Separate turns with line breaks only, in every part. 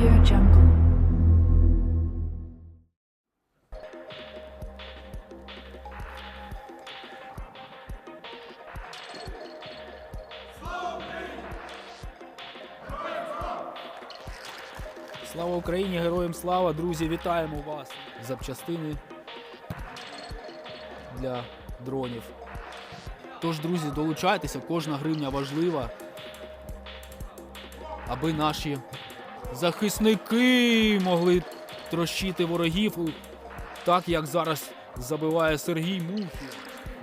Audio Jungle. Слава Україні! Героям слава! Друзі, вітаємо вас! Запчастини для дронів. Тож, друзі, долучайтеся, кожна гривня важлива, аби наші захисники могли трощити ворогів, так як зараз забиває Сергій Мухів.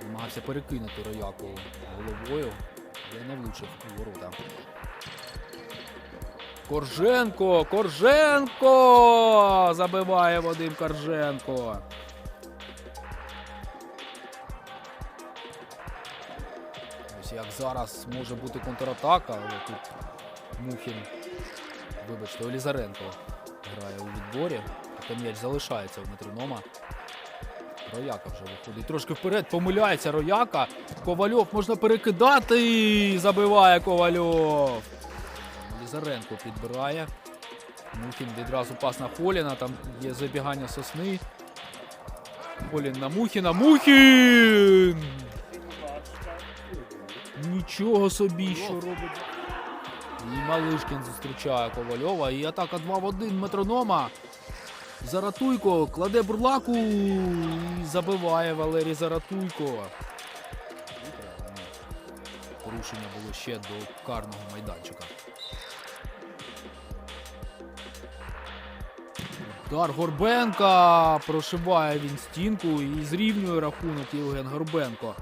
Намагався перекинути рояку головою, але не влучив у ворота. Корженко! Корженко! Забиває Вадим Корженко. Ось як зараз може бути контратака, але тут Мухін, вибачте, Олізаренко грає у відборі. Та м'яч залишається в метронома. Рояка вже виходить трошки вперед, помиляється Рояка. Ковальов можна перекидати. Забиває Ковальов. Лізаренко підбирає. Мухін відразу пас на Холіна. Там є забігання сосни. Холін на Мухіна. Мухін! Нічого собі, що робить. І Малишкін зустрічає Ковальова. І атака 2 в 1 метронома. Заратуйко кладе бурлаку і забиває Валерій Заратуйко. Порушення було ще до карного майданчика. Удар Горбенка прошиває він стінку і зрівнює рахунок Євген Горбенко.